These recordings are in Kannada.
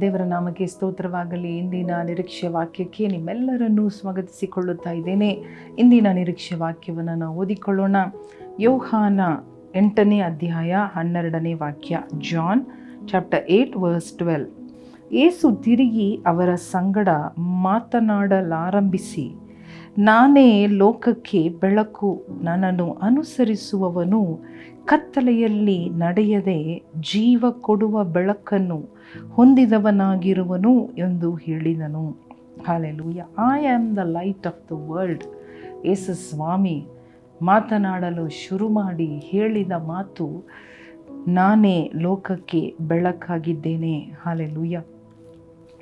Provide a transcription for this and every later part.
ದೇವರ ನಾಮಕ್ಕೆ ಸ್ತೋತ್ರವಾಗಲಿ. ಇಂದಿನ ನಿರೀಕ್ಷೆ ವಾಕ್ಯಕ್ಕೆ ನಿಮ್ಮೆಲ್ಲರನ್ನೂ ಸ್ವಾಗತಿಸಿಕೊಳ್ಳುತ್ತಾ ಇದ್ದೇನೆ. ಇಂದಿನ ನಿರೀಕ್ಷೆ ವಾಕ್ಯವನ್ನು ನಾವು ಓದಿಕೊಳ್ಳೋಣ. ಯೋಹಾನ ಎಂಟನೇ ಅಧ್ಯಾಯ ಹನ್ನೆರಡನೇ ವಾಕ್ಯ, John chapter eight verse twelve. Yesu ತಿರುಗಿ ಅವರ ಸಂಗಡ ಮಾತನಾಡಲಾರಂಭಿಸಿ. ನಾನೇ ಲೋಕಕ್ಕೆ ಬೆಳಕು, ನನ್ನನ್ನು ಅನುಸರಿಸುವವನು ಕತ್ತಲೆಯಲ್ಲಿ ನಡೆಯದೆ ಜೀವ ಕೊಡುವ ಬೆಳಕನ್ನು ಹೊಂದಿದವನಾಗಿರುವನು ಎಂದು ಹೇಳಿದನು. Hallelujah. I am the light of the world S ಸ್ವಾಮಿ, ಮಾತನಾಡಲು ಶುರು ಮಾಡಿ ಹೇಳಿದ ಮಾತು ನಾನೇ ಲೋಕಕ್ಕೆ ಬೆಳಕಾಗಿದ್ದೇನೆ. ಹಾಲೆಲೂಯ.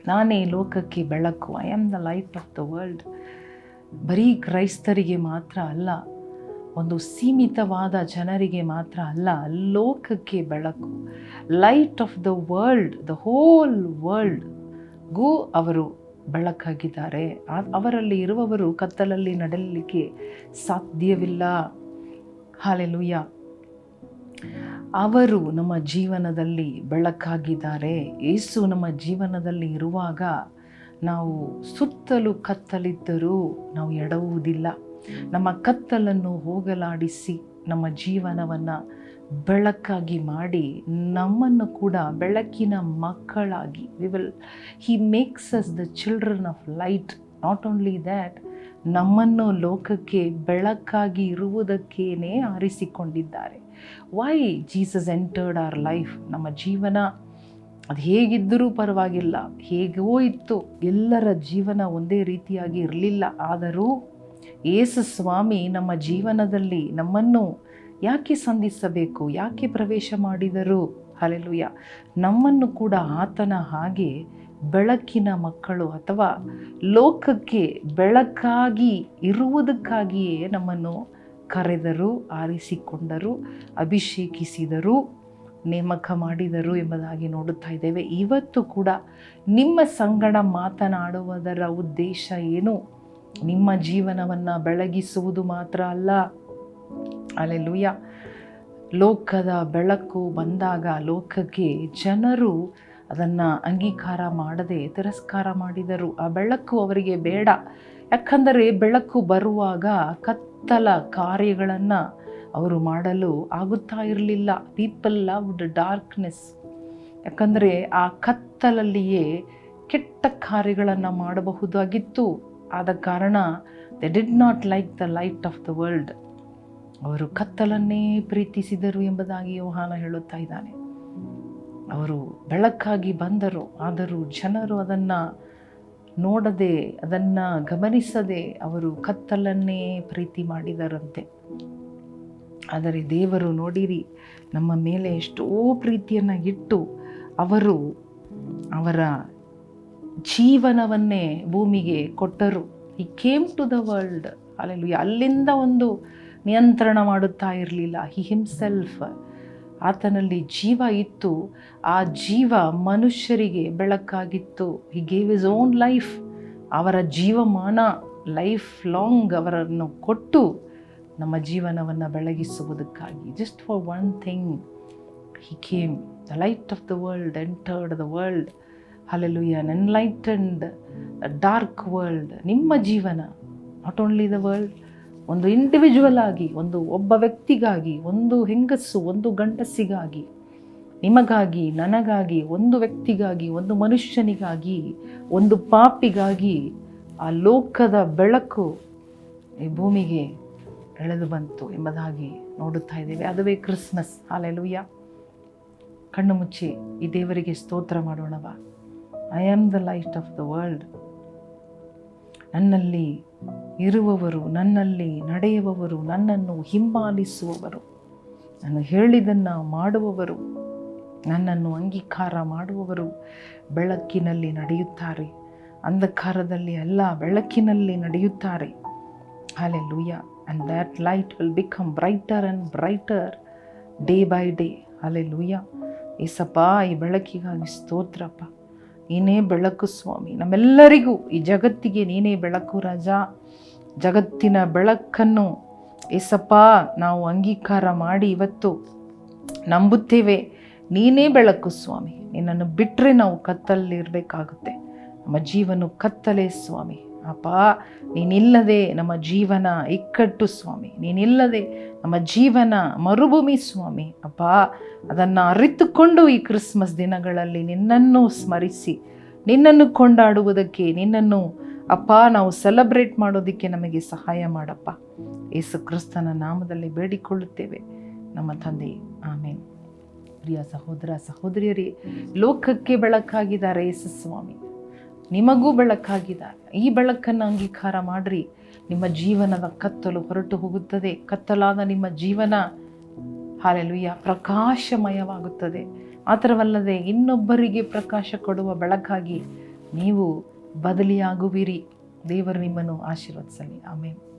ನಾನೇ ಲೋಕಕ್ಕೆ ಬೆಳಕು. I am the light of the world ಬರೀ ಕ್ರೈಸ್ತರಿಗೆ ಮಾತ್ರ ಅಲ್ಲ, ಒಂದು ಸೀಮಿತವಾದ ಜನರಿಗೆ ಮಾತ್ರ ಅಲ್ಲ, ಲೋಕಕ್ಕೆ ಬೆಳಕು light of the world the whole ವರ್ಲ್ಡ್ಗೂ ಅವರು ಬೆಳಕಾಗಿದ್ದಾರೆ. ಅವರಲ್ಲಿ ಇರುವವರು ಕತ್ತಲಲ್ಲಿ ನಡೆಯಲಿಕ್ಕೆ ಸಾಧ್ಯವಿಲ್ಲ. ಹಾಲೆಲುಯ್ಯ ಅವರು ನಮ್ಮ ಜೀವನದಲ್ಲಿ ಬೆಳಕಾಗಿದ್ದಾರೆ. ಏಸು ನಮ್ಮ ಜೀವನದಲ್ಲಿ ಇರುವಾಗ ನಾವು ಸುತ್ತಲೂ ಕತ್ತಲಿದ್ದರೂ ನಾವು ಎಡವುವುದಿಲ್ಲ. ನಮ್ಮ ಕತ್ತಲನ್ನು ಹೋಗಲಾಡಿಸಿ ನಮ್ಮ ಜೀವನವನ್ನು ಬೆಳಕಾಗಿ ಮಾಡಿ ನಮ್ಮನ್ನು ಕೂಡ ಬೆಳಕಿನ ಮಕ್ಕಳಾಗಿ we will he makes us the children of light not only that ನಮ್ಮನ್ನು ಲೋಕಕ್ಕೆ ಬೆಳಕಾಗಿ ಇರುವುದಕ್ಕೇನೆ ಆರಿಸಿಕೊಂಡಿದ್ದಾರೆ. Why Jesus entered our life ನಮ್ಮ ಜೀವನ ಅದು ಹೇಗಿದ್ದರೂ ಪರವಾಗಿಲ್ಲ. ಹೇಗೋ ಇತ್ತು. ಎಲ್ಲರ ಜೀವನ ಒಂದೇ ರೀತಿಯಾಗಿ ಇರಲಿಲ್ಲ. ಆದರೂ ಏಸು ಸ್ವಾಮಿ ನಮ್ಮ ಜೀವನದಲ್ಲಿ ನಮ್ಮನ್ನು ಯಾಕೆ ಸಂಧಿಸಬೇಕು? ಯಾಕೆ ಪ್ರವೇಶ ಮಾಡಿದರು? ಅಲೆಲುಯ್ಯ ನಮ್ಮನ್ನು ಕೂಡ ಆತನ ಹಾಗೆ ಬೆಳಕಿನ ಮಕ್ಕಳು ಅಥವಾ ಲೋಕಕ್ಕೆ ಬೆಳಕಾಗಿ ಇರುವುದಕ್ಕಾಗಿಯೇ ನಮ್ಮನ್ನು ಕರೆದರು, ಆರಿಸಿಕೊಂಡರು, ಅಭಿಷೇಕಿಸಿದರು. ನೇಮಕ ಮಾಡಿದರು ಎಂಬುದಾಗಿ ನೋಡುತ್ತಾ ಇದ್ದೇವೆ. ಇವತ್ತು ಕೂಡ ನಿಮ್ಮ ಸಂಗಡ ಮಾತನಾಡುವುದರ ಉದ್ದೇಶ ಏನು? ನಿಮ್ಮ ಜೀವನವನ್ನು ಬೆಳಗಿಸುವುದು ಮಾತ್ರ ಅಲ್ಲ. ಅಲ್ಲೆಲುಯ್ಯ ಲೋಕದ ಬೆಳಕು ಬಂದಾಗ ಲೋಕಕ್ಕೆ ಜನರು ಅದನ್ನು ಅಂಗೀಕಾರ ಮಾಡದೆ ತಿರಸ್ಕಾರ ಮಾಡಿದರು. ಆ ಬೆಳಕು ಅವರಿಗೆ ಬೇಡ. ಯಾಕಂದರೆ ಬೆಳಕು ಬರುವಾಗ ಕತ್ತಲ ಕಾರ್ಯಗಳನ್ನು ಅವರು ಮಾಡಲು ಆಗುತ್ತಾ ಇರಲಿಲ್ಲ. ಪೀಪಲ್ ಲವ್ಡ್ ಡಾರ್ಕ್ನೆಸ್ ಯಾಕಂದರೆ ಆ ಕತ್ತಲಲ್ಲಿಯೇ ಕೆಟ್ಟ ಕಾರ್ಯಗಳನ್ನು ಮಾಡಬಹುದಾಗಿತ್ತು. ಆದ ಕಾರಣ they did not like the light of the world ಅವರು ಕತ್ತಲನ್ನೇ ಪ್ರೀತಿಸಿದರು ಎಂಬುದಾಗಿ ಯೋಹಾನ ಹೇಳುತ್ತಾ ಇದ್ದಾನೆ. ಅವರು ಬೆಳಕಾಗಿ ಬಂದರು, ಆದರೂ ಜನರು ಅದನ್ನು ನೋಡದೆ, ಅದನ್ನು ಗಮನಿಸದೆ ಅವರು ಕತ್ತಲನ್ನೇ ಪ್ರೀತಿ ಮಾಡಿದರಂತೆ. ಆದರೆ ದೇವರು ನೋಡಿರಿ, ನಮ್ಮ ಮೇಲೆ ಎಷ್ಟೋ ಪ್ರೀತಿಯನ್ನು ಇಟ್ಟು ಅವರು ಅವರ ಜೀವನವನ್ನೇ ಭೂಮಿಗೆ ಕೊಟ್ಟರು. ಈ ಕೇಮ್ ಟು ದ ವರ್ಲ್ಡ್ ಅಲ್ಲೆಲ್ಲ ಅಲ್ಲಿಂದ ಒಂದು ನಿಯಂತ್ರಣ ಮಾಡುತ್ತಾ ಇರಲಿಲ್ಲ. ಹಿ ಹಿಮ್ಸೆಲ್ಫ್ ಆತನಲ್ಲಿ ಜೀವ ಇತ್ತು. ಆ ಜೀವ ಮನುಷ್ಯರಿಗೆ ಬೆಳಕಾಗಿತ್ತು. He gave his own life ಅವರ ಜೀವಮಾನ ಲೈಫ್ ಲಾಂಗ್ ಅವರನ್ನು ಕೊಟ್ಟು ನಮ್ಮ ಜೀವನವನ್ನು ಬೆಳಗಿಸುವುದಕ್ಕಾಗಿ. Just for one thing he came the light of the world entered the world hallelujah enlightened dark world ನಿಮ್ಮ ಜೀವನ ನಾಟ್ ಓನ್ಲಿ ದ ವರ್ಲ್ಡ್ ಒಂದು ಇಂಡಿವಿಜುವಲ್ ಆಗಿ, ಒಂದು ಒಬ್ಬ ವ್ಯಕ್ತಿಗಾಗಿ, ಒಂದು ಹೆಂಗಸು ಒಂದು ಗಂಡಸಿಗಾಗಿ, ನಿಮಗಾಗಿ, ನನಗಾಗಿ, ಒಂದು ವ್ಯಕ್ತಿಗಾಗಿ, ಒಂದು ಮನುಷ್ಯನಿಗಾಗಿ, ಒಂದು ಪಾಪಿಗಾಗಿ ಆ ಲೋಕದ ಬೆಳಕು ಈ ಭೂಮಿಗೆ ಎಳೆದು ಬಂತು ಎಂಬುದಾಗಿ ನೋಡುತ್ತಾ ಇದ್ದೇವೆ. ಅದುವೇ ಕ್ರಿಸ್ಮಸ್. ಹಾಲೆಲುಯ್ಯ ಕಣ್ಣು ಮುಚ್ಚಿ ಈ ದೇವರಿಗೆ ಸ್ತೋತ್ರ ಮಾಡೋಣವ. I am the light of the world ನನ್ನಲ್ಲಿ ಇರುವವರು, ನನ್ನಲ್ಲಿ ನಡೆಯುವವರು, ನನ್ನನ್ನು ಹಿಂಬಾಲಿಸುವವರು, ನಾನು ಹೇಳಿದನ್ನು ಮಾಡುವವರು, ನನ್ನನ್ನು ಅಂಗೀಕಾರ ಮಾಡುವವರು ಬೆಳಕಿನಲ್ಲಿ ನಡೆಯುತ್ತಾರೆ. ಅಂಧಕಾರದಲ್ಲಿ ಅಲ್ಲ, ಬೆಳಕಿನಲ್ಲಿ ನಡೆಯುತ್ತಾರೆ. Hallelujah and that light will become brighter and brighter day by day ಲೂಯ ಏಸಪ್ಪ, ಈ ಬೆಳಕಿಗಾಗಿ ಸ್ತೋತ್ರಪ್ಪ. ನೀನೇ ಬೆಳಕು ಸ್ವಾಮಿ. ನಮ್ಮೆಲ್ಲರಿಗೂ ಈ ಜಗತ್ತಿಗೆ ನೀನೇ ಬೆಳಕು ರಾಜ. ಜಗತ್ತಿನ ಬೆಳಕನ್ನು ಏಸಪ್ಪ, ನಾವು ಅಂಗೀಕಾರ ಮಾಡಿ ಇವತ್ತು ನಂಬುತ್ತೇವೆ. ನೀನೇ ಬೆಳಕು ಸ್ವಾಮಿ. ನಿನ್ನನ್ನು ಬಿಟ್ಟರೆ ನಾವು ಕತ್ತಲ್ಲಿ ಇರಬೇಕಾಗುತ್ತೆ ನಮ್ಮ ಜೀವನ ಕತ್ತಲೇ ಸ್ವಾಮಿ. ಅಪ್ಪ, ನೀನಿಲ್ಲದೆ ನಮ್ಮ ಜೀವನ ಇಕ್ಕಟ್ಟು ಸ್ವಾಮಿ. ನೀನಿಲ್ಲದೆ ನಮ್ಮ ಜೀವನ ಮರುಭೂಮಿ ಸ್ವಾಮಿ. ಅಪ್ಪ, ಅದನ್ನು ಅರಿತುಕೊಂಡು ಈ ಕ್ರಿಸ್ಮಸ್ ದಿನಗಳಲ್ಲಿ ನಿನ್ನನ್ನು ಸ್ಮರಿಸಿ, ನಿನ್ನನ್ನು ಕೊಂಡಾಡುವುದಕ್ಕೆ, ನಿನ್ನನ್ನು ಅಪ್ಪ, ನಾವು ಸೆಲೆಬ್ರೇಟ್ ಮಾಡೋದಕ್ಕೆ ನಮಗೆ ಸಹಾಯ ಮಾಡಪ್ಪ. ಯೇಸು ಕ್ರಿಸ್ತನ ನಾಮದಲ್ಲಿ ಬೇಡಿಕೊಳ್ಳುತ್ತೇವೆ. ನಮ್ಮ ತಂದೆ, ಆಮೇನ್. ಪ್ರಿಯ ಸಹೋದರ, ಸಹೋದರಿಯರೇ, ಲೋಕಕ್ಕೆ ಬೆಳಕಾಗಿದ್ದಾರೆ ಯೇಸು ಸ್ವಾಮಿ. ನಿಮಗೂ ಬೆಳಕಾಗಿದ್ದಾನೆ ಈ ಬೆಳಕನ್ನು ಅಂಗೀಕಾರ ಮಾಡಿರಿ. ನಿಮ್ಮ ಜೀವನದ ಕತ್ತಲು ಹೊರಟು ಹೋಗುತ್ತದೆ. ಕತ್ತಲಾದ ನಿಮ್ಮ ಜೀವನ ಹಾಲೆಲುಯ್ಯ, ಪ್ರಕಾಶಮಯವಾಗುತ್ತದೆ. ಮಾತ್ರವಲ್ಲದೆ ಇನ್ನೊಬ್ಬರಿಗೆ ಪ್ರಕಾಶ ಕೊಡುವ ಬೆಳಕಾಗಿ ನೀವು ಬದಲಿಯಾಗುವಿರಿ. ದೇವರು ನಿಮ್ಮನ್ನು ಆಶೀರ್ವದಿಸಲಿ. ಆಮೇಲೆ